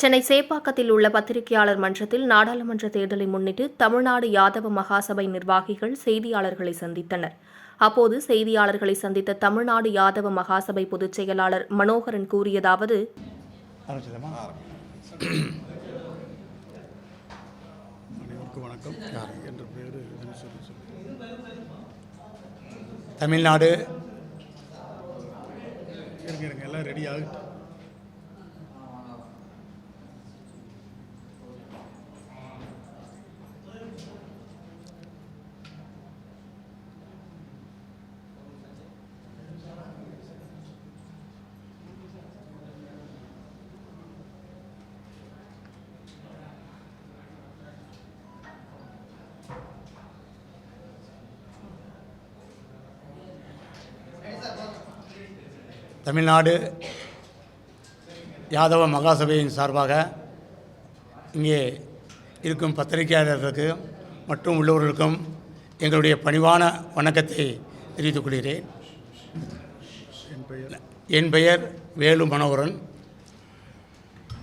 சென்னை சேப்பாக்கத்தில் உள்ள பத்திரிகையாளர் மன்றத்தில் நாடாளுமன்ற தேர்தலை முன்னிட்டு தமிழ்நாடு யாதவ மகாசபை நிர்வாகிகள் செய்தியாளர்களை சந்தித்தனர். அப்போது செய்தியாளர்களை சந்தித்த தமிழ்நாடு யாதவ மகாசபை பொதுச் செயலாளர் மனோகரன் கூறியதாவது ஆரம்பிச்சலாமா அனைவருக்கும் வணக்கம் என்ற பேர் இதுன்னு சொல்லி சொல்லி தமிழ்நாடு இருங்க இருங்க எல்லாம் ரெடி ஆகிட்டு தமிழ்நாடு யாதவ மகாசபையின் சார்பாக இங்கே இருக்கும் பத்திரிகையாளர்களுக்கு மற்றும் உள்ளவர்களுக்கும் எங்களுடைய பணிவான வணக்கத்தை தெரிவித்துக் கொள்கிறேன். என் பெயர் வேலு மனோகரன்.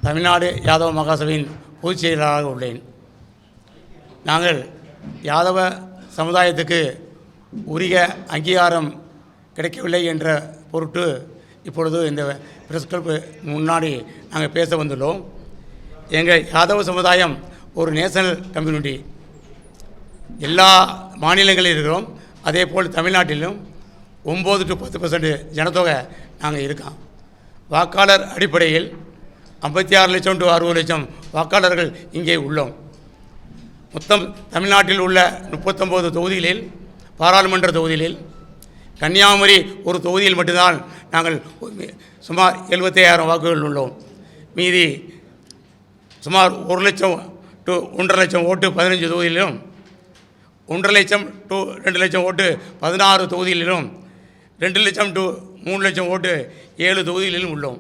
தமிழ்நாடு யாதவ மகாசபையின் பொதுச் செயலாளராக உள்ளேன். நாங்கள் யாதவ சமுதாயத்துக்கு உரிய அங்கீகாரம் கிடைக்கவில்லை என்ற பொருட்டு இப்பொழுது இந்த பிரஸ் கிளப் முன்னாடி நாங்கள் பேச வந்துள்ளோம். எங்கள் யாதவ சமுதாயம் ஒரு நேஷனல் கம்யூனிட்டி எல்லா மாநிலங்களில் இருக்கிறோம். அதே போல் தமிழ்நாட்டிலும் ஒம்பது டு பத்து பர்சன்ட் ஜனத்தொகை நாங்கள் இருக்கோம். வாக்காளர் அடிப்படையில் ஐம்பத்தி ஆறு லட்சம் டு அறுபது லட்சம் வாக்காளர்கள் இங்கே உள்ளோம். மொத்தம் தமிழ்நாட்டில் உள்ள முப்பத்தொம்போது தொகுதிகளில் பாராளுமன்ற தொகுதிகளில் கன்னியாகுமரி ஒரு தொகுதியில் மட்டும்தான் நாங்கள் சுமார் எழுபத்தையாயிரம் வாக்குகள் உள்ளோம். மீதி சுமார் ஒரு லட்சம் டு ஒன்றரை லட்சம் ஓட்டு பதினஞ்சு தொகுதியிலும் ஒன்றரை லட்சம் டு ரெண்டு லட்சம் ஓட்டு பதினாறு தொகுதிகளிலும் ரெண்டு லட்சம் டு மூணு லட்சம் ஓட்டு ஏழு தொகுதிகளிலும் உள்ளோம்.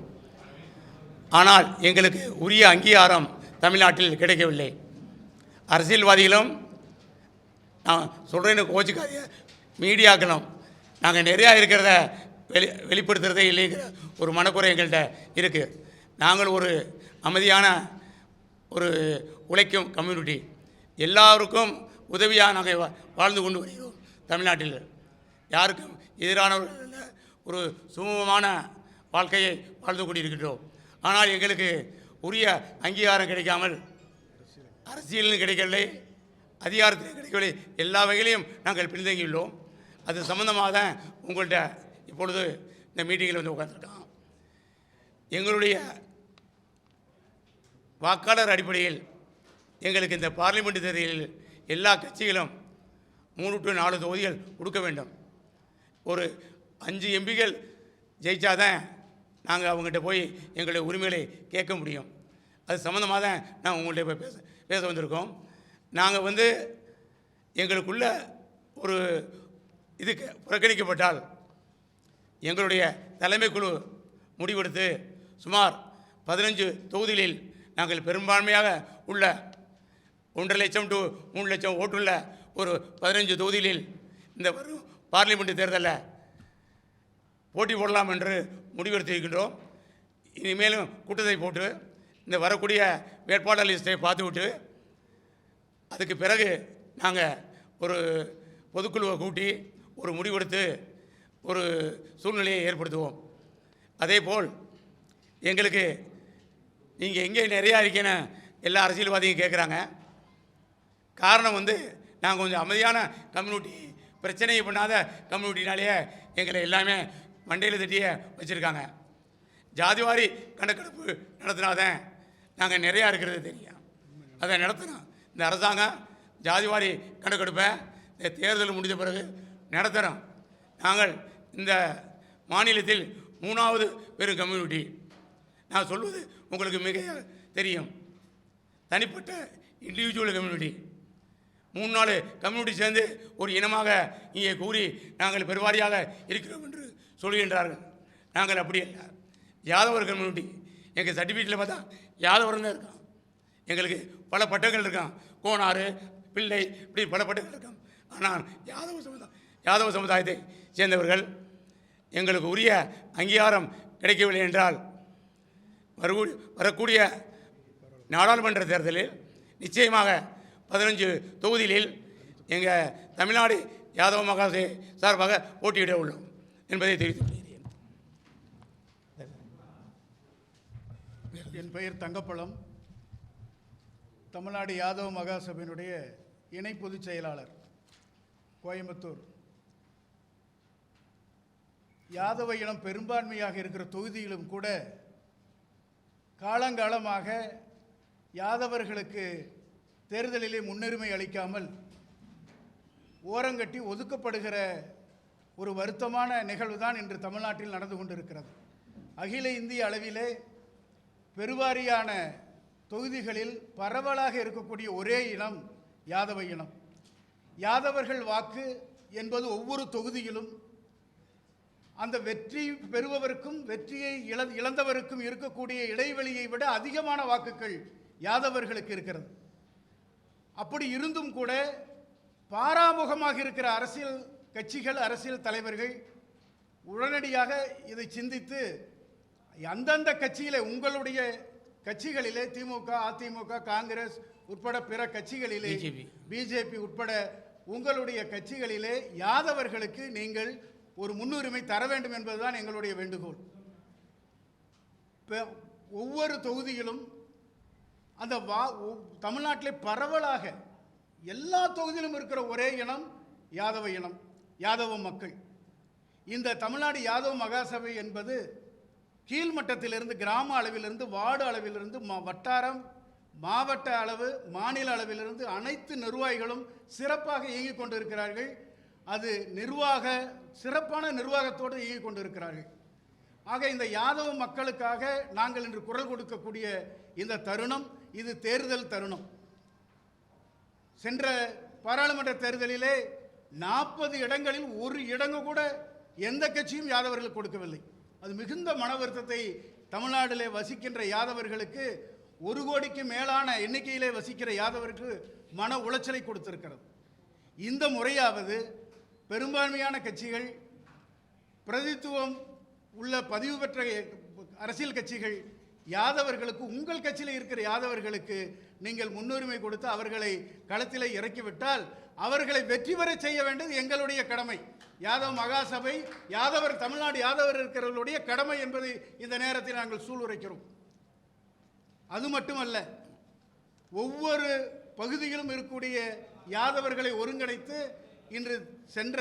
ஆனால் எங்களுக்கு உரிய அங்கீகாரம் தமிழ்நாட்டில் கிடைக்கவில்லை. அரசியல்வாதிகளும் நான் சொல்கிறேன்னு கோச்சிக்காதீங்க. மீடியாக்களும் நாங்கள் நிறையா இருக்கிறத வெளி வெளிப்படுத்துகிறதே இல்லைங்கிற ஒரு மனக்குறை எங்கள்கிட்ட இருக்குது நாங்கள் ஒரு அமைதியான ஒரு உழைக்கும் கம்யூனிட்டி. எல்லாருக்கும் உதவியாக நாங்கள் வா- வாழ்ந்து கொண்டு வருகிறோம் தமிழ்நாட்டில். யாருக்கும் எதிரானவர்கள் ஒரு சுமூகமான வாழ்க்கையை வாழ்ந்து கொண்டிருக்கின்றோம். ஆனால் எங்களுக்கு உரிய அங்கீகாரம் கிடைக்காமல் அரசியலும் கிடைக்கவில்லை அதிகாரத்தில் கிடைக்கவில்லை. எல்லா வகையிலையும் நாங்கள் பின்தங்கியுள்ளோம். அது சம்பந்தமாக தான் உங்கள்கிட்ட இப்பொழுது இந்த மீட்டிங்கில் வந்து உட்காந்துருக்கோம் எங்களுடைய வாக்காளர் அடிப்படையில் எங்களுக்கு இந்த பார்லிமெண்ட் தேர்தலில் எல்லா கட்சிகளும் மூணு டு நாலு தொகுதிகள் கொடுக்க வேண்டும். ஒரு அஞ்சு எம்பிகள் ஜெயித்தாதான் நாங்கள் அவங்ககிட்ட போய் எங்களுடைய உரிமைகளை கேட்க முடியும். அது சம்மந்தமாக தான் நான் உங்கள்கிட்ட போய் பேச பேச வந்திருக்கோம். நாங்கள் வந்து எங்களுக்குள்ள ஒரு இதுக்கு புறக்கணிக்கப்பட்டால் எங்களுடைய தலைமை குழு முடிவெடுத்து சுமார் பதினஞ்சு தொகுதிகளில் நாங்கள் பெரும்பான்மையாக உள்ள ஒன்றரை லட்சம் டு மூணு லட்சம் ஓட்டுள்ள ஒரு பதினஞ்சு தொகுதிகளில் இந்த வரும் பார்லிமெண்ட் தேர்தலில் போட்டி போடலாம் என்று முடிவெடுத்திருக்கின்றோம். இனிமேலும் கூட்டத்தை போட்டு இந்த வரக்கூடிய வேட்பாளர் லிஸ்ட்டை பார்த்துவிட்டு அதுக்கு பிறகு நாங்கள் ஒரு பொதுக்குழுவை கூட்டி ஒரு முடிவெடுத்து ஒரு சூழ்நிலையை ஏற்படுத்துவோம். அதே போல் எங்களுக்கு நீங்கள் எங்கே நிறையா இருக்கேன்னு எல்லா அரசியல்வாதியும் கேட்குறாங்க காரணம் வந்து நாங்கள் கொஞ்சம் அமைதியான கம்யூனிட்டி பிரச்சனையை பண்ணாத கம்யூனிட்டினாலேயே எங்களை எல்லாமே மண்டையில் தட்டியே வச்சுருக்காங்க. ஜாதிவாரி கணக்கெடுப்பு நடத்தினாதான் நாங்கள் நிறையா இருக்கிறது தெரியும் அதை நடத்தணும். இந்த அரசாங்கம் ஜாதிவாரி கணக்கெடுப்பை இந்த தேர்தல் முடிஞ்ச பிறகு நடத்துகிறோம் நாங்கள் இந்த மாநிலத்தில் மூணாவது பெரும் கம்யூனிட்டி. நான் சொல்வது உங்களுக்கு மிக தெரியும். தனிப்பட்ட இண்டிவிஜுவல் கம்யூனிட்டி. மூணு நாலு கம்யூனிட்டி சேர்ந்து ஒரு இனமாக இங்கே கூறி நாங்கள் பெருவாரியாக இருக்கிறோம் என்று சொல்கின்றார்கள். நாங்கள் அப்படி அல்ல. யாதவர் கம்யூனிட்டி. எங்கள் சர்டிஃபிகேட்டில் பார்த்தா யாதவரம் தான் இருக்கான்? எங்களுக்கு பல பட்டங்கள் இருக்கான். கோனாறு பிள்ளை இப்படி பல பட்டங்கள் இருக்கான். ஆனால் யாதவ சமுதாயம் யாதவ சமுதாயத்தை சேர்ந்தவர்கள் எங்களுக்கு உரிய அங்கீகாரம் கிடைக்கவில்லை என்றால் வரக்கூடிய வரக்கூடிய நாடாளுமன்ற தேர்தலில் நிச்சயமாக பதினஞ்சு தொகுதிகளில் எங்கள் தமிழ்நாடு யாதவ மகாசே சார்பாக போட்டியிட உள்ளோம் என்பதை தெரிவித்துக் கொள்கிறேன் என் பெயர் தங்கப்பழம். தமிழ்நாடு யாதவ மகாசபையினுடைய இணை பொதுச் செயலாளர் கோயம்புத்தூர். யாதவ இனம் பெரும்பான்மையாக இருக்கிற தொகுதியிலும் கூட காலங்காலமாக யாதவர்களுக்கு தேர்தலிலே முன்னுரிமை அளிக்காமல் ஓரங்கட்டி ஒதுக்கப்படுகிற ஒரு வருத்தமான நிகழ்வு தான் இன்று தமிழ்நாட்டில் நடந்து கொண்டிருக்கிறது. அகில இந்திய அளவிலே பெருவாரியான தொகுதிகளில் பரவலாக இருக்கக்கூடிய ஒரே இனம் யாதவ இனம். யாதவர்கள் வாக்கு என்பது ஒவ்வொரு தொகுதியிலும் அந்த வெற்றி பெறுபவருக்கும் வெற்றியை இழ இழந்தவருக்கும் இருக்கக்கூடிய இடைவெளியை விட அதிகமான வாக்குகள் யாதவர்களுக்கு இருக்கிறது. அப்படி இருந்தும் கூட பாராமுகமாக இருக்கிற அரசியல் கட்சிகள் அரசியல் தலைவர்கள் உடனடியாக இதை சிந்தித்து அந்தந்த கட்சியிலே உங்களுடைய கட்சிகளிலே திமுக அதிமுக காங்கிரஸ் உட்பட பிற கட்சிகளிலே. பிஜேபி உட்பட உங்களுடைய கட்சிகளிலே யாதவர்களுக்கு நீங்கள் ஒரு முன்னுரிமை தர வேண்டும் என்பதுதான் எங்களுடைய வேண்டுகோள் இப்ப ஒவ்வொரு தொகுதியிலும் அந்த வா தமிழ்நாட்டிலே பரவலாக எல்லா தொகுதியிலும் இருக்கிற ஒரே இனம் யாதவ இனம் யாதவ மக்கள் இந்த தமிழ்நாடு யாதவ மகாசபை என்பது கீழ்மட்டத்திலிருந்து கிராம அளவிலிருந்து வார்டு அளவிலிருந்து மா வட்டாரம் மாவட்ட அளவு மாநில அளவிலிருந்து அனைத்து நிர்வாகிகளும் சிறப்பாக இயங்கிக் கொண்டிருக்கிறார்கள். அது நிர்வாக சிறப்பான நிர்வாகத்தோடு இயங்கிக் கொண்டிருக்கிறார்கள். ஆக இந்த யாதவ மக்களுக்காக நாங்கள் இன்று குரல் கொடுக்கக்கூடிய இந்த தருணம் இது தேர்தல் தருணம். சென்ற பாராளுமன்ற தேர்தலிலே நாற்பது இடங்களில் ஒரு இடங்கு கூட எந்த கட்சியும் யாதவர்கள் கொடுக்கவில்லை. அது மிகுந்த மன வருத்தத்தை தமிழ்நாட்டிலே வசிக்கின்ற யாதவர்களுக்கு ஒரு கோடிக்கு மேலான எண்ணிக்கையிலே வசிக்கிற யாதவருக்கு மன உளைச்சலை கொடுத்திருக்கிறது. இந்த முறையாவது பெரும்பான்மையான கட்சிகள் பிரதித்துவம் உள்ள பதிவு பெற்ற அரசியல் கட்சிகள் யாதவர்களுக்கு உங்கள் கட்சியில் இருக்கிற யாதவர்களுக்கு நீங்கள் முன்னுரிமை கொடுத்து அவர்களை களத்தில் இறக்கிவிட்டால் அவர்களை வெற்றி பெற செய்ய வேண்டியது எங்களுடைய கடமை. யாதவ மகாசபை யாதவர் தமிழ்நாடு யாதவர் இருக்கிறவர்களுடைய கடமை என்பதை இந்த நேரத்தில் நாங்கள் சூளுரைக்கிறோம். அது மட்டுமல்ல ஒவ்வொரு பகுதியிலும் இருக்கக்கூடிய யாதவர்களை ஒருங்கிணைத்து இன்று சென்ற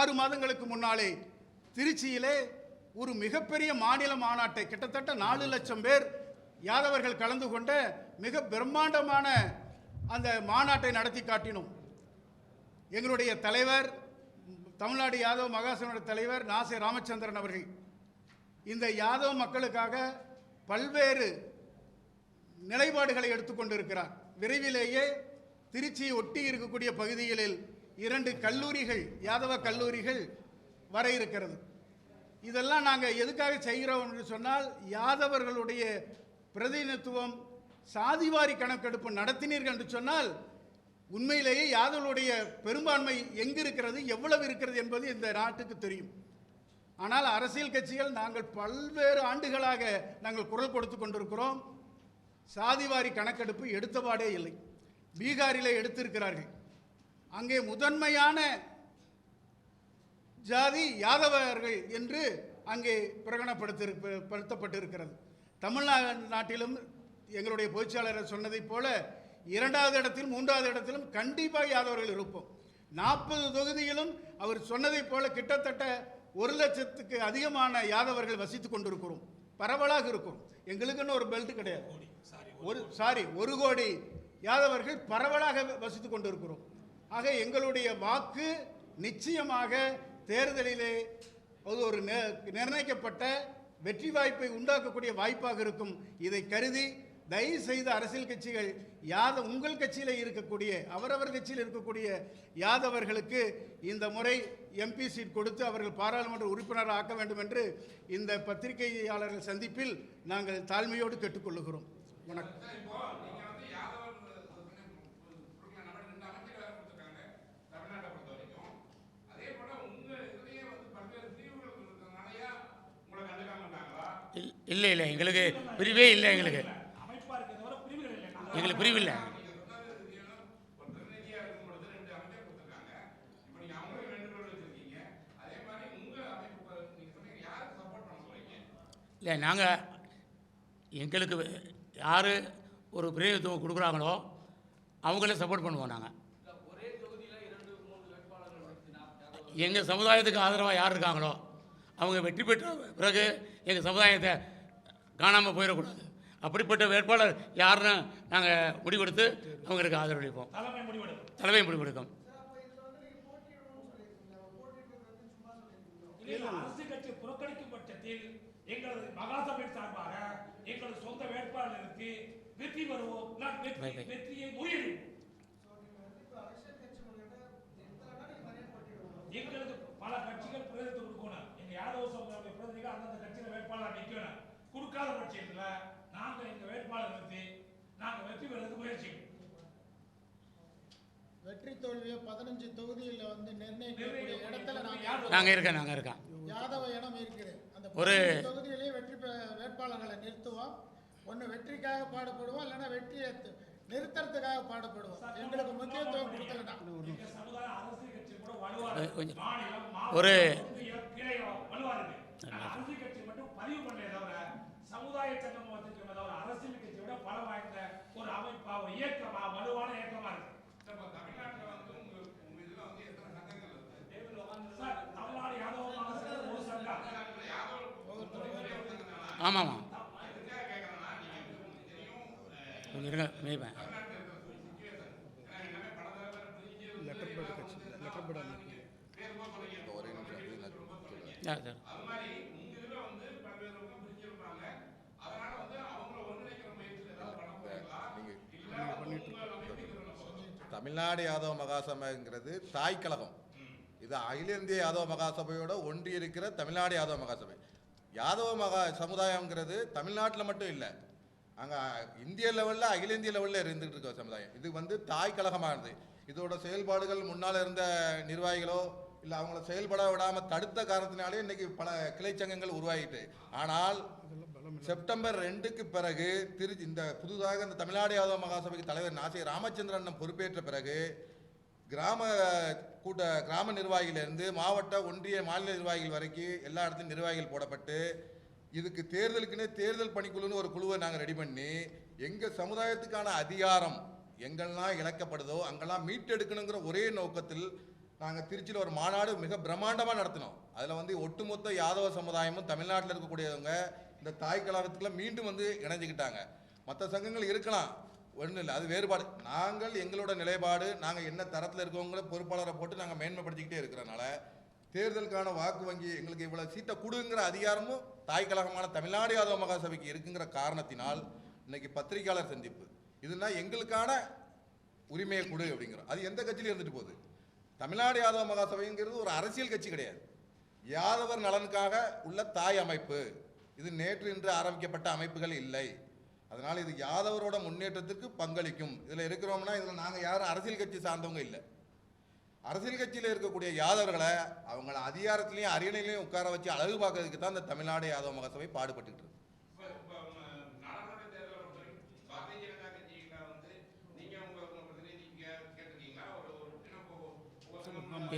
ஆறு மாதங்களுக்கு முன்னாலே திருச்சியிலே ஒரு மிகப்பெரிய மாநில மாநாட்டை கிட்டத்தட்ட நாலு லட்சம் பேர் யாதவர்கள் கலந்து கொண்ட மிக பிரம்மாண்டமான அந்த மாநாட்டை நடத்தி காட்டினோம். எங்களுடைய தலைவர் தமிழ்நாடு யாதவ் மகாசனோட தலைவர் நாசே ராமச்சந்திரன் அவர்கள். இந்த யாதவ் மக்களுக்காக பல்வேறு நிலைப்பாடுகளை எடுத்துக்கொண்டிருக்கிறார் விரைவிலேயே திருச்சியை ஒட்டி இருக்கக்கூடிய பகுதிகளில் இரண்டு கல்லூரிகள் யாதவ கல்லூரிகள் வர இருக்கிறது. இதெல்லாம் நாங்கள் எதுக்காக செய்கிறோம் என்று சொன்னால் யாதவர்களுடைய பிரதிநிதித்துவம் சாதிவாரி கணக்கெடுப்பு நடத்தினீர்கள் என்று சொன்னால் உண்மையிலேயே யாதவனுடைய பெரும்பான்மை எங்கு இருக்கிறது எவ்வளவு இருக்கிறது என்பது இந்த நாட்டுக்கு தெரியும். ஆனால் அரசியல் கட்சிகள் நாங்கள் பல்வேறு ஆண்டுகளாக நாங்கள் குரல் கொடுத்து கொண்டிருக்கிறோம். சாதிவாரி கணக்கெடுப்பு எடுத்தபாடே இல்லை. பீகாரிலே எடுத்திருக்கிறார்கள். அங்கே முதன்மையான ஜாதி யாதவர்கள் என்று அங்கே பிரகடனப்படுத்திருப்படுத்தப்பட்டிருக்கிறது தமிழ்நாட்டிலும் எங்களுடைய பொதுச்சாளர் சொன்னதைப் போல இரண்டாவது இடத்தில் மூன்றாவது இடத்திலும் கண்டிப்பாக யாதவர்கள் இருப்போம். நாற்பது தொகுதியிலும் அவர் சொன்னதைப் போல கிட்டத்தட்ட ஒரு லட்சத்துக்கு அதிகமான யாதவர்கள் வசித்துக் கொண்டிருக்கிறோம். பரவலாக இருக்கும். எங்களுக்குன்னு ஒரு பெல்ட் கிடையாது. ஒரு சாரி ஒரு கோடி. யாதவர்கள் பரவலாக வசித்துக் கொண்டிருக்கிறோம். ஆக எங்களுடைய வாக்கு நிச்சயமாக தேர்தலிலே அது ஒரு நிர்ணயிக்கப்பட்ட வெற்றி வாய்ப்பை உண்டாக்கக்கூடிய வாய்ப்பாக இருக்கும். இதை கருதி தயவு செய்து அரசியல் கட்சிகள் யாத உங்கள் கட்சியில் இருக்கக்கூடிய அவரவர் கட்சியில் இருக்கக்கூடிய யாதவர்களுக்கு இந்த முறை எம்பி சீட் கொடுத்து அவர்கள் பாராளுமன்ற உறுப்பினர் ஆக்க வேண்டும் என்று இந்த பத்திரிகையாளர்கள் சந்திப்பில் நாங்கள் தாழ்மையோடு கேட்டுக்கொள்ளுகிறோம். வணக்கம். இல்- இல்லை இல்லை எங்களுக்கு பிரிவே இல்லை எங்களுக்கு. எங்களுக்கு பிரிவில்லை இல்லை நாங்கள் எங்களுக்கு யார் ஒரு பிரதிநிதித்துவம் கொடுக்குறாங்களோ அவங்களே சப்போர்ட் பண்ணுவோம் நாங்கள் எங்கள் சமுதாயத்துக்கு ஆதரவாக யார் இருக்காங்களோ அவங்க வெற்றி பெற்ற பிறகு எங்கள் சமுதாயத்தை காணாமல் போயிடக்கூடாது. அப்படிப்பட்ட வேட்பாளர் யாருன்னு நாங்கள் முடிவெடுத்து அவங்களுக்கு ஆதரவளிப்போம் தலைமை முடிவெடுக்கும். அரசு கட்சி புறக்கணிக்கும் பட்சத்தில் எங்களது மகாசபை சார்பாக எங்களது சொந்த வேட்பாளருக்கு வெற்றி நான் right. வெற்றியை எங்களுக்கு பல கட்சிகள் பிரதிநிதித்துவம் கொடுக்கணும் எங்க யாதவ சமுதாய பிரதிநிதிகள் அந்தந்த கட்சியில வேட்பாளர் நிக்கணும் கொடுக்காத பட்சத்துல நாங்க எங்க வேட்பாளர் நிறுத்தி நாங்க வெற்றி பெறதுக்கு முயற்சி வெற்றி தோல்வியை பதினஞ்சு தொகுதியில வந்து நிர்ணயிக்கக்கூடிய இடத்துல நாங்க நாங்கள் இருக்கேன் நாங்கள் இருக்கோம் யாதவ இனம் இருக்குது அந்த ஒரு- தொகுதியிலேயே வெற்றி வேட்பாளர்களை நிறுத்துவோம். ஒண்ணு வெற்றிக்காக பாடுபடுவோம் இல்லைன்னா வெற்றியை நிறுத்துறதுக்காக பாடுபடுவோம். எங்களுக்கு முக்கியத்துவம் கொடுக்கலனா எங்க சமுதாய அரசியல் கட்சி கூட வலுவா இருக்கு. கொஞ்சம் மாநிலம் ஒரு- மாவட்டம் ஒன்றிய கிளை வலுவா இருக்கு ஆனா அரசியல் கட்சி மட்டும் பதிவு பண்ணல தவிர சமுதாய சங்கம் வச்சிருக்கோம் தவிர அரசியல் கட்சி விட பல வாய்ந்த ஒரு அமைப்பா ஒரு இயக்கமா வலுவான இயக்கமா இருக்கு. சார், தமிழ்நாடு யாதவ மகாசபை ஒரு சங்கம் ஆமாம். ஆமாம் கொஞ்சம் இருங்க மேய்ப்பேன் யார் சார்? தமிழ்நாடு யாதவ மகாசபைங்கிறது தாய் கழகம் இது அகில இந்திய யாதவ மகாசபையோட ஒன்றி இருக்கிற தமிழ்நாடு யாதவ மகாசபை. யாதவ மகா சமுதாயங்கிறது தமிழ்நாட்டில் மட்டும் இல்லை. அங்கே இந்திய லெவலில் அகில இந்திய லெவலில் இருந்துகிட்டு இருக்க சமுதாயம். இது வந்து தாய் கழகமானது இதோட செயல்பாடுகள் முன்னால் இருந்த நிர்வாகிகளோ இல்லை அவங்கள செயல்பட விடாமல் தடுத்த காரணத்தினாலே இன்னைக்கு பல கிளை சங்கங்கள் உருவாகிட்டு ஆனால் செப்டம்பர் ரெண்டுக்கு பிறகு திருச்சி இந்த புதுதாக இந்த தமிழ்நாடு யாதவ மகாசபைக்கு தலைவர் நாசி ராமச்சந்திரன் பொறுப்பேற்ற பிறகு கிராம கூட்ட கிராம நிர்வாகியிலிருந்து மாவட்ட ஒன்றிய மாநில நிர்வாகிகள் வரைக்கும் எல்லா இடத்துலையும் நிர்வாகிகள் போடப்பட்டு இதுக்கு தேர்தலுக்குன்னே தேர்தல் பணிக்குழுன்னு ஒரு குழுவை நாங்கள் ரெடி பண்ணி எங்கள் சமுதாயத்துக்கான அதிகாரம் எங்கெல்லாம் இழக்கப்படுதோ அங்கெல்லாம் மீட்டெடுக்கணுங்கிற ஒரே நோக்கத்தில் நாங்கள் திருச்சியில் ஒரு மாநாடு மிக பிரம்மாண்டமாக நடத்தினோம். அதில் வந்து ஒட்டுமொத்த யாதவ சமுதாயமும் தமிழ்நாட்டில் இருக்கக்கூடியவங்க இந்த தாய் கழகத்துக்குள்ள மீண்டும் வந்து இணைஞ்சுக்கிட்டாங்க. மற்ற சங்கங்கள் இருக்கலாம். ஒன்றும் இல்லை அது வேறுபாடு. நாங்கள் எங்களோட நிலைப்பாடு நாங்கள் என்ன தரத்தில் இருக்கோங்கிற பொறுப்பாளரை போட்டு நாங்கள் மேன்மைப்படுத்திக்கிட்டே இருக்கிறனால தேர்தலுக்கான வாக்கு வங்கி எங்களுக்கு இவ்வளோ சீட்டை கொடுங்கிற அதிகாரமும் தாய் கழகமான தமிழ்நாடு யாதவ மகாசபைக்கு இருக்குங்கிற காரணத்தினால் இன்னைக்கு பத்திரிகையாளர் சந்திப்பு. இதுனா எங்களுக்கான உரிமையை கொடு அப்படிங்கிறோம். அது எந்த கட்சியிலும் இருந்துட்டு போகுது. தமிழ்நாடு யாதவ மகாசபைங்கிறது ஒரு அரசியல் கட்சி கிடையாது. யாதவர் நலனுக்காக உள்ள தாய் அமைப்பு. இது நேற்று இன்று ஆரம்பிக்கப்பட்ட அமைப்புகள் இல்லை. அதனால் இது யாதவரோட முன்னேற்றத்துக்கு பங்களிக்கும். இதில் இருக்கிறோம்னா இதில் நாங்கள் யாரும் அரசியல் கட்சி சார்ந்தவங்க இல்லை. அரசியல் கட்சியில் இருக்கக்கூடிய யாதவர்களை அவங்கள அதிகாரத்திலையும் அரியணையிலையும் உட்கார வச்சு அழகு பார்க்கறதுக்கு தான் இந்த தமிழ்நாடு யாதவ மகாசபை பாடுபட்டுக்கிட்டு இருக்கு.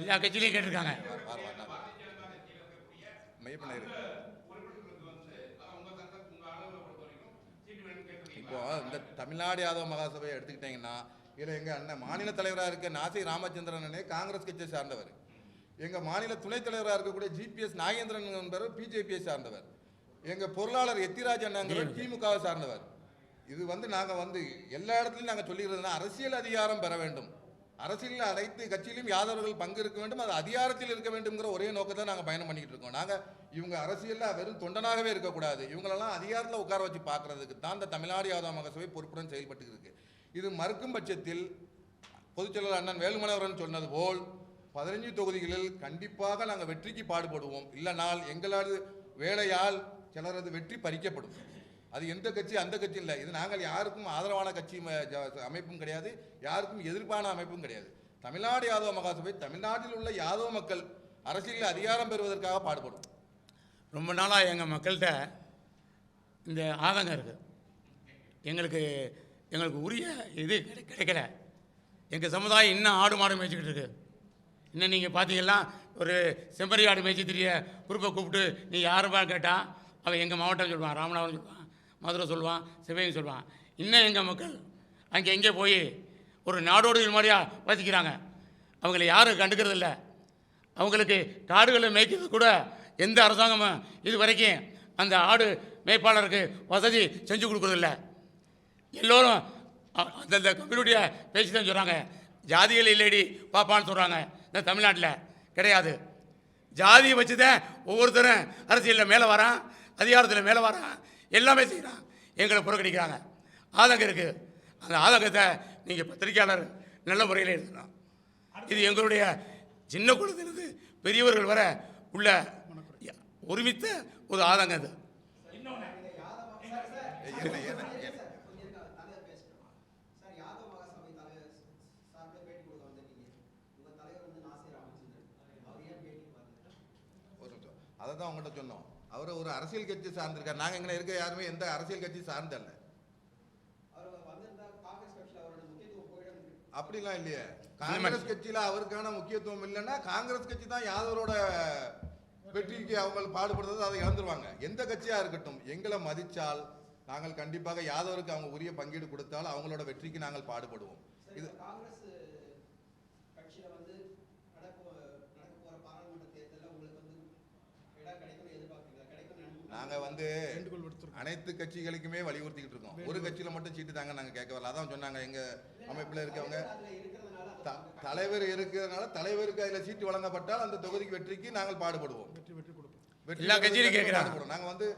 எல்லா கட்சியிலையும் கேட்டிருக்காங்க. மையப்பண்ண இருக்கு இப்போ இந்த தமிழ்நாடு யாதவ மகாசபையை எடுத்துக்கிட்டீங்கன்னா இதில் எங்கள் அண்ணன் மாநில தலைவராக இருக்க நாசி ராமச்சந்திரன் காங்கிரஸ் கட்சியை சார்ந்தவர். எங்கள் மாநில துணைத் தலைவராக இருக்கக்கூடிய ஜிபிஎஸ் நாகேந்திரன் என்பவர் பிஜேபியை சார்ந்தவர். எங்கள் பொருளாளர் எத்திராஜ் அண்ணாங்கிறவர் திமுகவை சார்ந்தவர். இது வந்து நாங்கள் வந்து எல்லா இடத்துலையும் நாங்கள் சொல்லிடுறதுனா அரசியல் அதிகாரம் பெற வேண்டும். அரசியலில் அனைத்து கட்சியிலும் யாதவர்கள் பங்கு இருக்க வேண்டும் அது அதிகாரத்தில் இருக்க வேண்டும்ங்கிற ஒரே நோக்கத்தை நாங்கள் பயணம் பண்ணிக்கிட்டு இருக்கோம். நாங்கள் இவங்க அரசியலில் வெறும் தொண்டனாகவே இருக்கக்கூடாது. இவங்களெல்லாம் அதிகாரத்தில் உட்கார வச்சு பார்க்கறதுக்கு தான் இந்த தமிழ்நாடு யாதவ மகசபை பொறுப்புடன் செயல்பட்டு இருக்கு. இது மறுக்கும் பட்சத்தில் பொதுச்செயலாளர் அண்ணன் வேலுமணவரன் சொன்னது போல் பதினஞ்சு தொகுதிகளில் கண்டிப்பாக நாங்கள் வெற்றிக்கு பாடுபடுவோம். இல்லைனால் எங்களது வேலையால் சிலரது வெற்றி பறிக்கப்படும். அது எந்த கட்சி அந்த கட்சி இல்லை. இது நாங்கள் யாருக்கும் ஆதரவான கட்சி ம- அமைப்பும் கிடையாது. யாருக்கும் எதிர்ப்பான அமைப்பும் கிடையாது. தமிழ்நாடு யாதவ மகாசபை தமிழ்நாட்டில் உள்ள யாதவ மக்கள் அரசியலில் அதிகாரம் பெறுவதற்காக பாடுபடும். ரொம்ப நாளாக எங்கள் மக்கள்கிட்ட இந்த ஆதங்கம் இருக்குது எங்களுக்கு எங்களுக்கு உரிய இது கிடைக்கல. எங்கள் சமுதாயம் இன்னும் ஆடு மாடு மேய்ச்சிக்கிட்டு இருக்குது இன்னும் நீங்கள் பார்த்தீங்கன்னா ஒரு செம்பரி ஆடு மேய்ச்சி தெரிய குரூப்பை கூப்பிட்டு நீ யாருப்பான்னு கேட்டால் அவன் எங்கள் மாவட்டம் சொல்லுவான் ராமநாதன் சொல்லுவான் மதுரை சொல்லுவான் சிவகங்கை சொல்லுவான். இன்னும் எங்கள் மக்கள்? அங்கே எங்கே போய் ஒரு நாடோடு மாதிரியாக வசிக்கிறாங்க. அவங்கள யாரும் கண்டுக்கிறதில்ல. அவங்களுக்கு காடுகளை மேய்க்கிறது கூட எந்த அரசாங்கமும் இது வரைக்கும் அந்த ஆடு மேய்ப்பாளருக்கு வசதி செஞ்சு கொடுக்குறதில்ல. எல்லோரும் அந்தந்த கம்யூனிட்டியை பேசி தான் சொல்கிறாங்க ஜாதிகள் இல்லைடி பாப்பான்னு சொல்கிறாங்க இந்த தமிழ்நாட்டில் கிடையாது. ஜாதியை வச்சு தான் ஒவ்வொருத்தரும் அரசியலில் மேலே வரான் அதிகாரத்தில் மேலே வரான். எல்லாமே செய்கிறான் எங்களை புறக்கணிக்கிறாங்க. ஆதங்கம் இருக்குது அந்த ஆதங்கத்தை நீங்கள் பத்திரிக்கையாளர் நல்ல முறையில் எழுதணும் இது எங்களுடைய சின்ன குழந்தையிலிருந்து பெரியவர்கள் வர உள்ள ஒருமித்த ஒரு ஆதங்கம் அது. அதை தான் உங்கள்கிட்ட சொன்னோம். அவர் ஒரு அரசியல் கட்சி சார்ந்திருக்கார். நாங்கள் இங்கே இருக்க யாருமே எந்த அரசியல் கட்சி சார்ந்தல்ல. அப்படிலாம் இல்லையே. காங்கிரஸ் கட்சியில அவருக்கான முக்கியத்துவம் இல்லைன்னா காங்கிரஸ் கட்சி தான் யாதவரோட வெற்றிக்கு அவங்க பாடுபடுறது அதை இழந்துருவாங்க. எந்த கட்சியா இருக்கட்டும் எங்களை மதிச்சால் நாங்கள் கண்டிப்பாக யாதவருக்கு அவங்க உரிய பங்கீடு கொடுத்தால் அவங்களோட வெற்றிக்கு நாங்கள் பாடுபடுவோம். இது காங்கிரஸ் கட்சியில வந்து நடக்க நடக்க போற பாராளுமன்ற தேர்தலில் உங்களுக்கு வந்து இடம் கிடைக்கும்னு எதிர்பார்க்குறீங்களா கிடைக்கும் நாங்க வந்து அனைத்து கட்சிகளுக்குமே வலியுறுத்திக்கிட்டு இருக்கோம். ஒரு கட்சியில மட்டும் சீட்டு தாங்க நாங்க கேட்க வரல. அதான் சொன்னாங்க. எங்க அமைப்புல இருக்கவங்க. த- தலைவர் இருக்கிறதுனால தலைவருக்கு அதுல சீட்டு வழங்கப்பட்டால் அந்த தொகுதிக்கு வெற்றிக்கு நாங்கள் பாடுபடுவோம். வெற்றி எல்லா கட்சியிலும் கேட்கிறாங்க. பாடுபடுவோம். நாங்க வந்து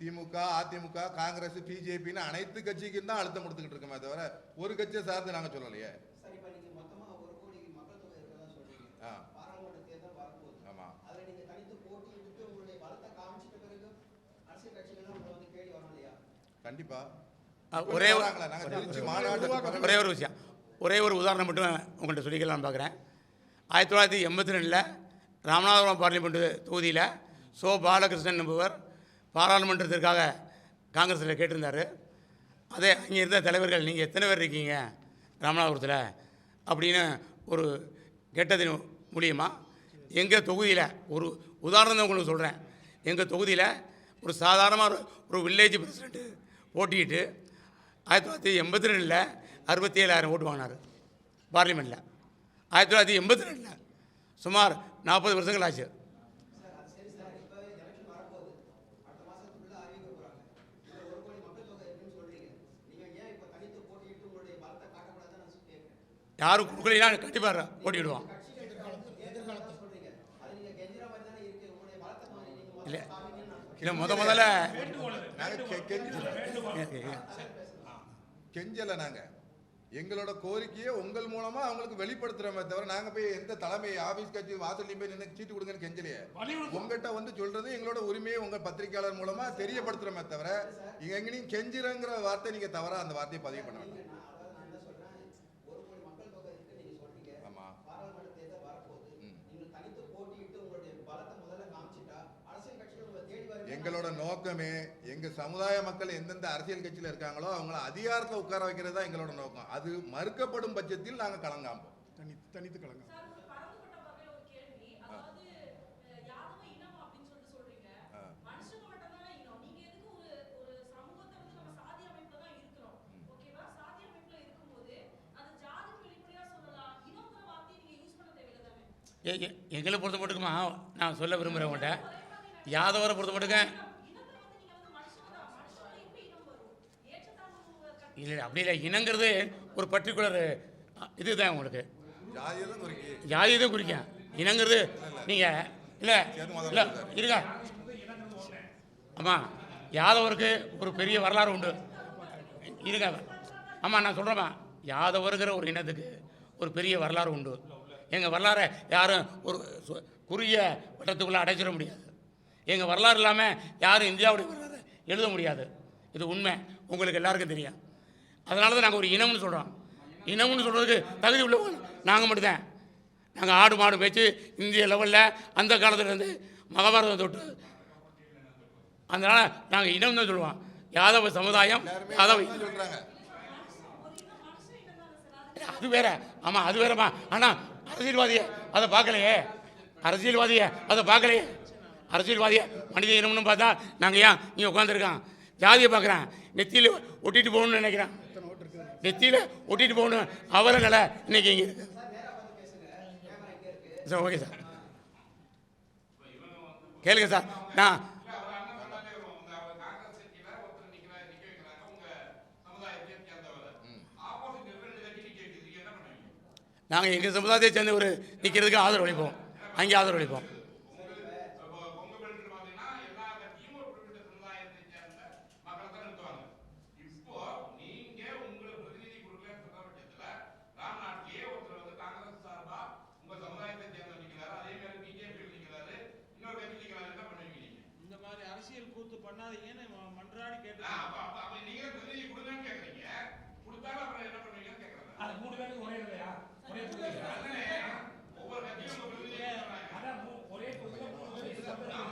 திமுக அதிமுக காங்கிரஸ் பிஜேபின்னு அனைத்து கட்சிக்கும் தான் அழுத்தம் கொடுத்துக்கிட்டு இருக்கோமே தவிர ஒரு கட்சியை சார்ந்து நாங்க சொல்லலையே. சரி இப்போ நீங்க மொத்தமா ஒரு கோடி மக்கள் தொகை இருக்கிறதா சொல்றீங்க ஆ. பாராளுமன்ற தேர்தல் வரப்போகுது ஆமா அதுல நீங்க தனித்து போட்டியிட்டு உங்களுடைய பலத்தை காமிச்சிட்ட பிறகு அரசியல் கட்சிகள் உங்களை வந்து கேள்வி வரும் இல்லையா கண்டிப்பா அஹ் ஒரே ஒரு- ஒரே ஒரு விஷயம். ஒரே ஒரு உதாரணம் மட்டும் உங்கள்கிட்ட சொல்லிக்கலாம் பார்க்குறேன் ஆயிரத்தி தொள்ளாயிரத்தி எண்பத்தி ரெண்டில் ராமநாதபுரம் பார்லிமெண்ட் தொகுதியில் சோ. பாலகிருஷ்ணன் என்பவர் பாராளுமன்றத்திற்காக காங்கிரஸில் கேட்டிருந்தார். அதே அங்கே இருந்த தலைவர்கள் நீங்கள் எத்தனை பேர் இருக்கீங்க ராமநாதபுரத்தில்? அப்படின்னு ஒரு கேட்டதின் மூலியமாக எங்கள் தொகுதியில் ஒரு உதாரணம் தான் உங்களுக்கு சொல்கிறேன் எங்கள் தொகுதியில் ஒரு சாதாரணமாக ஒரு ஒரு வில்லேஜ் பிரசிடெண்ட்டு ஓட்டிக்கிட்டு ஆயிரத்தி தொள்ளாயிரத்தி எண்பத்தி ரெண்டில் அறுபத்தி ஏழாயிரம் ஓட்டு வாங்கினார் பார்லிமெண்ட்டில் ஆயிரத்தி தொள்ளாயிரத்தி எண்பத்தி ரெண்டில் சுமார் நாற்பது வருஷங்கள் ஆச்சு. யாரும் கொடுக்கலைன்னா கண்டிப்பாக ஓட்டிடுவான் இல்லை இல்லை முத முதல்ல கெஞ்சல. நாங்க. எங்களோட கோரிக்கையை உங்கள் மூலமா அவங்களுக்கு வெளிப்படுத்துறோமே தவிர நாங்க போய் எந்த தலைமை ஆபீஸ் கட்சி வாசல்லையும் போய் நின்று சீட்டு கொடுங்கன்னு கெஞ்சலையே. உங்ககிட்ட வந்து சொல்றது எங்களோட உரிமையை உங்க பத்திரிகையாளர் மூலமா தெரியப்படுத்துறோமே தவிர எங்கேயும் கெஞ்சிரங்கிற வார்த்தை நீங்க தவறா அந்த வார்த்தையை பதிவு பண்ண வேண்டாம் ஆமா பாராளுமன்ற தேர்தல் வரப்போகுது ம். நீங்க தனித்து போட்டியிட்டு உங்களுடைய பலத்தை முதல்ல காமிச்சிட்டா அரசியல் கட்சிகள் உங்களை தேடி வரும் எங்களோட நோக்கமே எங்க சமுதாய மக்கள் எந்தெந்த அரசியல் கட்சியில இருக்காங்களோ அவங்கள அதிகாரத்துல உட்கார வைக்கிறது தான் எங்களோட நோக்கம். அது மறுக்கப்படும் பட்சத்தில் நாங்க களங்காம்போம் தனி தனித்து கலங்க சார் ஒரு பரந்துபட்ட வகையில ஒரு கேள்வி. அதாவது அஹ், யாதவ இனம் அப்படின்னு சொல்லிட்டு சொல்றீங்க. ஆ. மனுஷங்க மட்டும்தானே இனம். நீங்க எதுக்கு ஒரு ஒரு சமூகத்தை வந்து நம்ம சாதி அமைப்புல தான் இருக்கிறோம்? ஓகேவா சாதி அமைப்புல இருக்கும்போது அது ஜாதிக்கு வெளிப்படையா சொல்லலாம். இனங்கிற வார்த்தையை நீங்க யூஸ் பண்ண தேவையில்லை தானே? எ- எ- எங்களை பொறுத்த மட்டுக்குமா? நான் சொல்ல விரும்புகிறேன் உங்கள்கிட்ட யாதவரை பொறுத்த மட்டுங்க இல்லை அப்படி இல்லை. இனங்கிறது ஒரு பர்டிகுலர் இதுதான் உங்களுக்கு. ஜாதி தான் குறிக்கும் இனங்கிறது நீங்கள் இல்லை இல்லை இருங்க. ஆமாம் யாதவருக்கு ஒரு பெரிய வரலாறு உண்டு. இருங்க. ஆமாம் நான் சொல்கிறேம்மா யாதவருங்கிற ஒரு இனத்துக்கு ஒரு பெரிய வரலாறு உண்டு. எங்கள் வரலாறை யாரும் ஒரு குறுகிய வட்டத்துக்குள்ளே அடைச்சிட முடியாது. எங்கள் வரலாறு இல்லாமல் யாரும் இந்தியாவுடைய வரலாறு எழுத முடியாது. இது உண்மை. உங்களுக்கு எல்லாருக்கும் தெரியும். அதனால தான் நாங்கள் ஒரு இனம்னு சொல்கிறோம் இனம்னு சொல்கிறதுக்கு தகுதி உள்ளவங்க நாங்கள் மட்டும்தான். நாங்கள் ஆடு மாடு மேய்ச்சி இந்திய லெவலில் அந்த காலத்துலேருந்து மகாபாரதம் தொட்டு அதனால் நாங்கள் இனம் தான் சொல்லுவோம். யாதவ சமுதாயம் யாதவ அதான் சொல்றாங்க. அது வேற. ஆமாம் அது வேறம்மா. ஆனால் அரசியல்வாதியை அதை பார்க்கலையே. அரசியல்வாதியை அதை பார்க்கலையே. அரசியல்வாதியை? மனித இனம்னு பார்த்தா நாங்கள் ஏன் இங்கே உட்காந்துருக்கான் ஜாதியை பார்க்குறேன். நெத்தியில் ஒட்டிட்டு போகணும்னு நினைக்கிறான். நெத்தியில் ஒட்டிட்டு போகணும். அவலங்களை இன்னைக்கு இங்கே இருக்கு. Sir okay sir. கேளுங்க சார். நான் நாங்கள் எங்கள் சமுதாயத்தை சேர்ந்து ஒரு நிற்கிறதுக்கு ஆதரவு அளிப்போம். அங்கே ஆதரவு அளிப்போம் இந்த மாதிரி அரசியல் கூத்து பண்ணாதீங்கன்னு ம- மன்றாடி கேட்டு அது மூணு பேருக்கு ஒரே இல்லையா ஒரே தொகுதி அதான் மூ- ஒரே தொகுதியில மூணு பேருக்கு சம்பளம்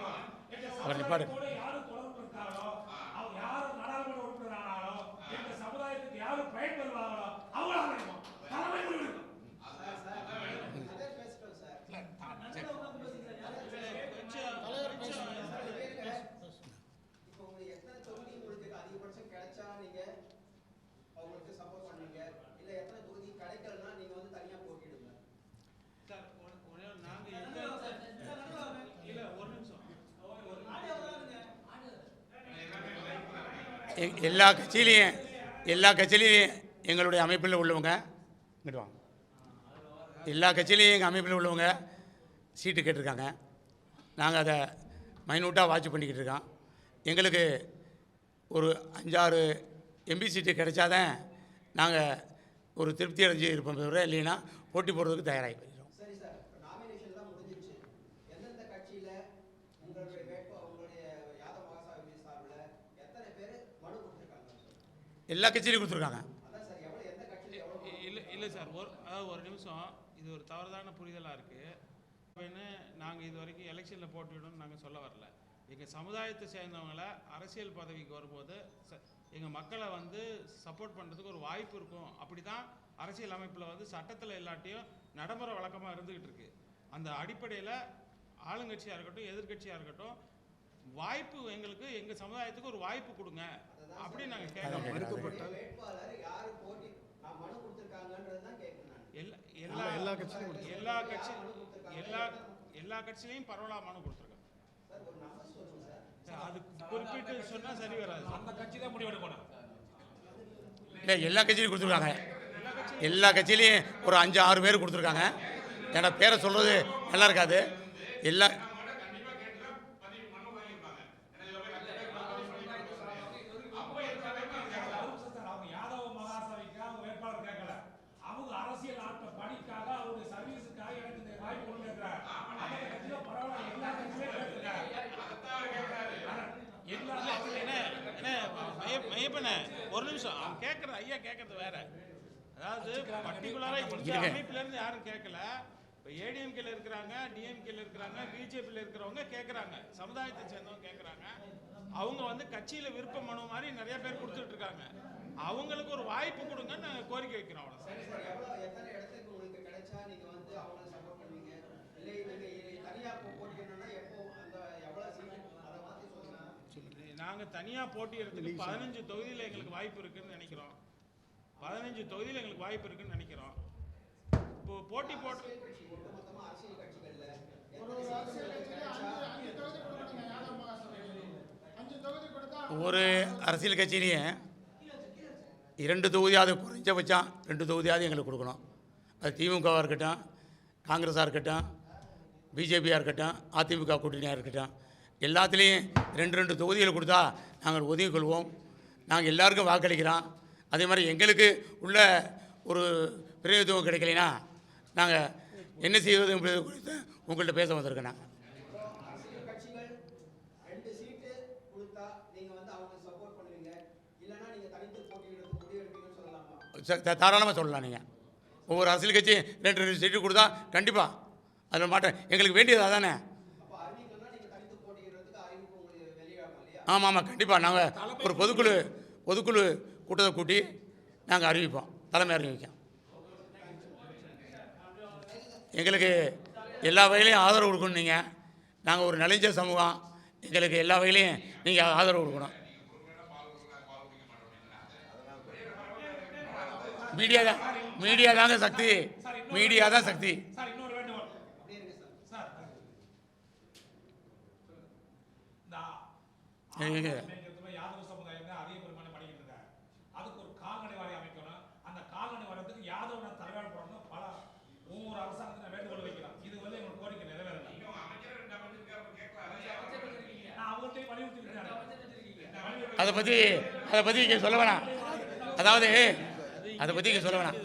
இருக்கும். எங்க அவர் நிப்பாடு. சமுதாயத்தோட யாரு தொடர்பு இருக்காங்களோ அவங்க யாரு நாடாளுமன்ற உறுப்பினர் ஆனாலும் எங்க சமுதாயத்துக்கு யாரு பயன்பெறுவாங்களோ அவங்கள அமைக்கணும் தலைமை முடிவெடுக்கும் அதே பேசிட்டோம் சார் இப்போ உங்களுக்கு எத்தனை தொகுதி உங்களுக்கு அதிகபட்சம் கிடைச்சா நீங்க அவங்களுக்கு சப்போர்ட் பண்ணுவீங்க இல்ல எத்தனை தொகுதி கிடைக்கலன்னா நீங்க வந்து தனியா போட்டிடுங்க சார் ஒ- ஒரே ஒரு நாங்க எந்த இல்ல ஒரு நிமிஷம் எ- எல்லா கட்சியிலையும் எல்லா கட்சியிலையும் எங்களுடைய அமைப்பில் உள்ளவங்க இங்கிட்டு வாங்க. எல்லா கட்சியிலையும் எங்கள் அமைப்பில் உள்ளவங்க சீட்டு கேட்டிருக்காங்க. நாங்கள் அதை மைனூட்டாக வாட்ச் பண்ணிக்கிட்டு இருக்கோம். எங்களுக்கு ஒரு அஞ்சாறு எம்பி சீட்டு கிடைச்சாதான் நாங்கள் ஒரு திருப்தி அடைஞ்சு இருப்போம் தவிர இல்லைன்னா போட்டி போடுறதுக்கு தயாராகி போயிடுறோம் சரி சார் நாமினேஷன்லாம் முடிஞ்சிருச்சு எந்தெந்த கட்சியில உங்களுடைய வேட்பு உங்களுடைய யாதவ மகாசபை சார்பில் எத்தனை பேர் மனு கொடுத்துருக்காங்க எல்லா கட்சியிலையும் கொடுத்துருக்காங்க. இல்லை இல்லை எந்த சார் ஒரு அதாவது ஒரு நிமிஷம் இது ஒரு தவறுதான புரிதலாக இருக்குது அப்படின்னு நாங்கள் இது வரைக்கும் எலெக்ஷனில் போட்டுவிடணும்னு நாங்கள் சொல்ல வரல. எங்கள் சமுதாயத்தை சேர்ந்தவங்களை அரசியல் பதவிக்கு வரும்போது ச- எங்கள் மக்களை வந்து சப்போர்ட் பண்ணுறதுக்கு ஒரு வாய்ப்பு இருக்கும். அப்படி தான் அரசியல் அமைப்பில் வந்து சட்டத்தில் இல்லாட்டியும் நடைமுறை வழக்கமாக இருந்துக்கிட்டு இருக்குது அந்த அடிப்படையில் ஆளுங்கட்சியாக இருக்கட்டும் எதிர்கட்சியாக இருக்கட்டும் வாய்ப்பு எங்களுக்கு எங்க சமுதாயத்துக்கு ஒரு வாய்ப்பு கொடுங்க. அப்படின்னு நாங்க கேட்கறோம். உங்களுடைய வேட்பாளர் யாரு போட்டி நான் மனு கொடுத்துருக்காங்கன்றது தான் கேட்கிறேன் நான். எல்லா எல்லா எல்லா கட்சியும் எல்லா கட்சி எல்லா எல்லா கட்சியிலையும் பரவலா மனு கொடுத்துருக்காங்க. அது குறிப்பிட்டு சொன்னா சரி வராது அந்த கட்சி தான் முடிவெடுக்கணும் இல்லை எல்லா கட்சியிலையும் கொடுத்துருக்காங்க. எல்லா கட்சியிலையும் ஒரு அஞ்சு ஆறு பேர் கொடுத்துருக்காங்க. ஏன்னா பேரை சொல்கிறது நல்லா இருக்காது. எல்லா சார், அவங்க யாதவ மகாசபைக்கு அவங்க வேட்பாளர் கேட்கல அவங்க அரசியல் ஆட்ட பணிக்காக அவங்க சர்வீஸுக்காக எனக்கு இந்த வாய்ப்பு கொண்டு இருக்கிறார் அந்த கட்சியில பரவாயில்ல எல்லா கட்சியிலும் கேட்டிருக்காரு எல்லா என்ன என்ன மைய- மையப்பனே ஒரு நிமிஷம் அவன் கேட்கற கேட்கறது வேற. அதாவது பர்டிகுலரா இந்த இருங்க. அமைப்புல இருந்து யாரும் கேட்கல இப்போ ஏடிஎம்கேல இருக்கிறாங்க டிஎம்கேல இருக்கிறாங்க பிஜேபியில் இருக்கிறவங்க கேட்குறாங்க சமுதாயத்தை சேர்ந்தவங்க கேட்குறாங்க அவங்க வந்து கட்சியில விருப்ப மனு மாதிரி நிறைய பேர் கொடுத்துட்டு இருக்காங்க. அவங்களுக்கு ஒரு வாய்ப்பு கொடுங்கன்னு நாங்கள் கோரிக்கை வைக்கிறோம் அவ்வளவுதான். சரி சார். எவ்வளவு எத்தனை இடத்துக்கு உங்களுக்கு கிடைச்சா நீங்க வந்து அவங்களை சப்போர்ட் பண்ணுவீங்க? இல்லை நீங்க இ- தனியா போ- போட்டிக்கணும்னா எப்போ அந்த எவ்வளவு சீட்டு அதை மாத்தி சொல்லுங்க. நாங்க தனியா போட்டியிடறதுக்கு பதினஞ்சு தொகுதியில எங்களுக்கு வாய்ப்பு இருக்குன்னு நினைக்கிறோம். பதினஞ்சு தொகுதியில எங்களுக்கு வாய்ப்பு இருக்குன்னு நினைக்கிறோம். இப்போ போட்டி போட்டு அரசியல் ஒரு அரசியல் கட்சியிலையும் இரண்டு தொகுதியாவது குறைஞ்சபட்சம் ரெண்டு தொகுதியாவது எங்களுக்கு கொடுக்கணும். அது திமுகவாக இருக்கட்டும் காங்கிரஸாக இருக்கட்டும் பிஜேபியாக இருக்கட்டும் அதிமுக கூட்டணியாக இருக்கட்டும். எல்லாத்துலேயும் ரெண்டு ரெண்டு தொகுதிகள் கொடுத்தா நாங்கள் ஒதுங்கிக் கொள்வோம். நாங்கள் எல்லாருக்கும் வாக்களிக்கிறோம். அதே மாதிரி எங்களுக்கு உள்ள ஒரு பிரதிநிதித்துவம் கிடைக்கலைன்னா நாங்கள் என்ன செய்வது என்பது குறித்து உங்கள்கிட்ட பேச வந்திருக்கேன் நான். தாராளமாக சொல்லலாம் நீங்கள் ஒவ்வொரு அரசியல் கட்சி ரெண்டு ரெண்டு சீட்டு கொடுத்தா கண்டிப்பாக அதில் மாட்டேன் எங்களுக்கு வேண்டியது அதானே. ஆமாம் ஆமாம் கண்டிப்பாக நாங்கள் ஒரு பொதுக்குழு பொதுக்குழு கூட்டத்தை கூட்டி நாங்கள் அறிவிப்போம். தலைமை அறிவிக்கும். எங்களுக்கு எல்லா வகையிலையும் ஆதரவு கொடுக்கணும் நீங்கள் நாங்கள் ஒரு நலிஞ்ச சமூகம். எங்களுக்கு எல்லா வகையிலையும் நீங்கள் ஆதரவு கொடுக்கணும். மீடியா தான் மீடியா தாங்க சக்தி. மீடியா தான் சக்தி. சார் இன்னொரு வேண்டுகோள் சார் இந்த எங்க- மேற்கத்திய யாதவ சமுதாயம் தான் அதிக பெரும்பாலும் படிக்கிட்டு இருக்காங்க அதுக்கு ஒரு கால்நடை வாரியம் அமைக்கணும் அந்த கால்நடை வாரியத்துக்கு யாதவ தலைவர் போடணும் பல ஒவ்வொரு அரசாங்கத்தின வேண்டுகோள் வைக்கலாம் இது வந்து எங்களோட கோரிக்கை நிறைவேறல நான் அவங்கள்ட்டையும் வலியுறுத்தி அதை பற்றி அதை பற்றி இங்கே சொல்ல வேணாம். அதாவது அதை பற்றி இங்கே சொல்ல வேணாம்.